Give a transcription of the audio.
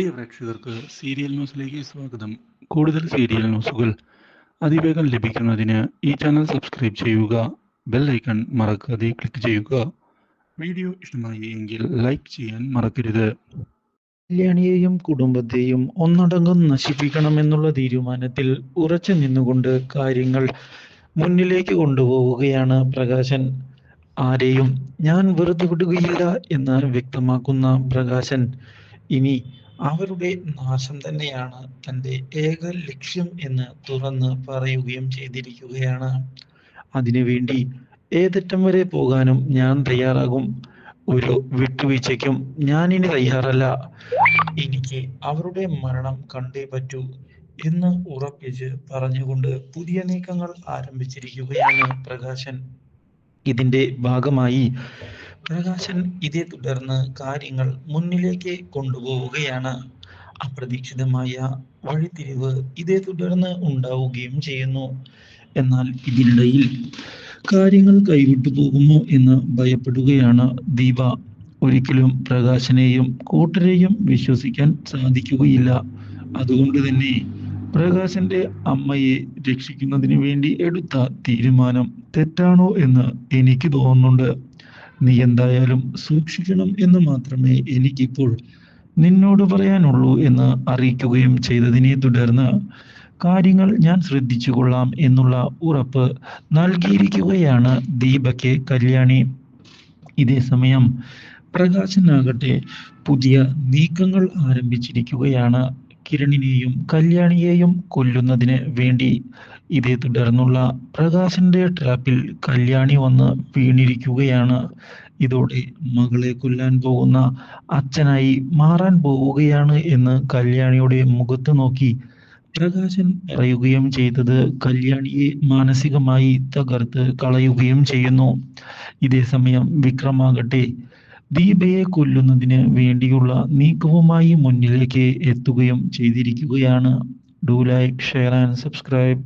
പ്രിയ പ്രേക്ഷകർക്ക് സീരിയൽ ന്യൂസിലേക്ക് സ്വാഗതം. കൂടുതൽ സീരിയൽ ന്യൂസുകൾ അതിവേഗം ലഭിക്കുന്നതിന് ഈ ചാനൽ സബ്സ്ക്രൈബ് ചെയ്യുക ബെൽ ഐക്കൺ മറക്കാതെ ക്ലിക്ക് ചെയ്യുക. വീഡിയോ ഇഷ്ടമായി എങ്കിൽ ലൈക്ക് ചെയ്യാൻ മറക്കരുത്. കല്യാണിയെയും കുടുംബത്തെയും ഒന്നടങ്കം നശിപ്പിക്കണമെന്നുള്ള തീരുമാനത്തിൽ ഉറച്ചു നിന്നുകൊണ്ട് കാര്യങ്ങൾ മുന്നിലേക്ക് കൊണ്ടുപോവുകയാണ് പ്രകാശൻ. ആരെയും ഞാൻ വെറുതെ വിടുകയില്ല എന്ന് വ്യക്തമാക്കുന്ന പ്രകാശൻ. ഇനി അവരുടെ നാശം തന്നെയാണ് തന്റെ ഏക ലക്ഷ്യം എന്ന് തുറന്ന് പറയുകയും ചെയ്തിരിക്കുകയാണ്. അതിനുവേണ്ടി ഏതറ്റം വരെ പോകാനും ഞാൻ തയ്യാറാകും. ഒരു വിട്ടുവീഴ്ചയ്ക്കും ഞാൻ ഇനി തയ്യാറല്ല. എനിക്ക് അവരുടെ മരണം കണ്ടേ പറ്റൂ എന്ന് ഉറപ്പിച്ച് പറഞ്ഞുകൊണ്ട് പുതിയ നീക്കങ്ങൾ ആരംഭിച്ചിരിക്കുകയാണ് പ്രകാശൻ. ഇതിന്റെ ഭാഗമായി പ്രകാശൻ ഇതേ തുടർന്ന് കാര്യങ്ങൾ മുന്നിലേക്ക് കൊണ്ടുപോവുകയാണ്. അപ്രതീക്ഷിതമായ വഴിത്തിരിവ് ഇതേ തുടർന്ന് ഉണ്ടാവുകയും ചെയ്യുന്നു. എന്നാൽ ഇതിനിടയിൽ കാര്യങ്ങൾ കൈവിട്ടു പോകുമോ എന്ന് ഭയപ്പെടുകയാണ് ദീപ. ഒരിക്കലും പ്രകാശനെയും കൂട്ടരെയും വിശ്വസിക്കാൻ സാധിക്കുകയില്ല. അതുകൊണ്ട് തന്നെ പ്രകാശന്റെ അമ്മയെ രക്ഷിക്കുന്നതിന് വേണ്ടി എടുത്ത തീരുമാനം തെറ്റാണോ എന്ന് എനിക്ക് തോന്നുന്നുണ്ട്. നീ എന്തായാലും സൂക്ഷിക്കണം എന്ന് മാത്രമേ എനിക്കിപ്പോൾ നിന്നോട് പറയാനുള്ളൂ എന്ന് അറിയിക്കുകയും ചെയ്തതിനെ തുടർന്ന് കാര്യങ്ങൾ ഞാൻ ശ്രദ്ധിച്ചു കൊള്ളാം എന്നുള്ള ഉറപ്പ് നൽകിയിരിക്കുകയാണ് ദീപയ്ക്ക് കല്യാണി. ഇതേ സമയം പ്രകാശനാകട്ടെ പുതിയ നീക്കങ്ങൾ ആരംഭിച്ചിരിക്കുകയാണ്. കിരണിനെയും കല്യാണിയെയും കൊല്ലുന്നതിന് വേണ്ടി ഇതേ തുടർന്നുള്ള പ്രകാശന്റെ ട്രാപ്പിൽ കല്യാണി വന്ന് വീണിരിക്കുകയാണ്. ഇതോടെ മകളെ കൊല്ലാൻ പോകുന്ന അച്ഛനായി മാറാൻ പോവുകയാണ് എന്ന് കല്യാണിയുടെ മുഖത്ത് നോക്കി പ്രകാശൻ പറയുകയും ചെയ്തത് കല്യാണിയെ മാനസികമായി തകർത്ത് കളയുകയും ചെയ്യുന്നു. ഇതേ സമയം വിക്രമാകട്ടെ ദീപയെ കൊല്ലുന്നതിന് വേണ്ടിയുള്ള നീക്കവുമായി മുന്നിലേക്ക് എത്തുകയും ചെയ്തിരിക്കുകയാണ്. Do like share and subscribe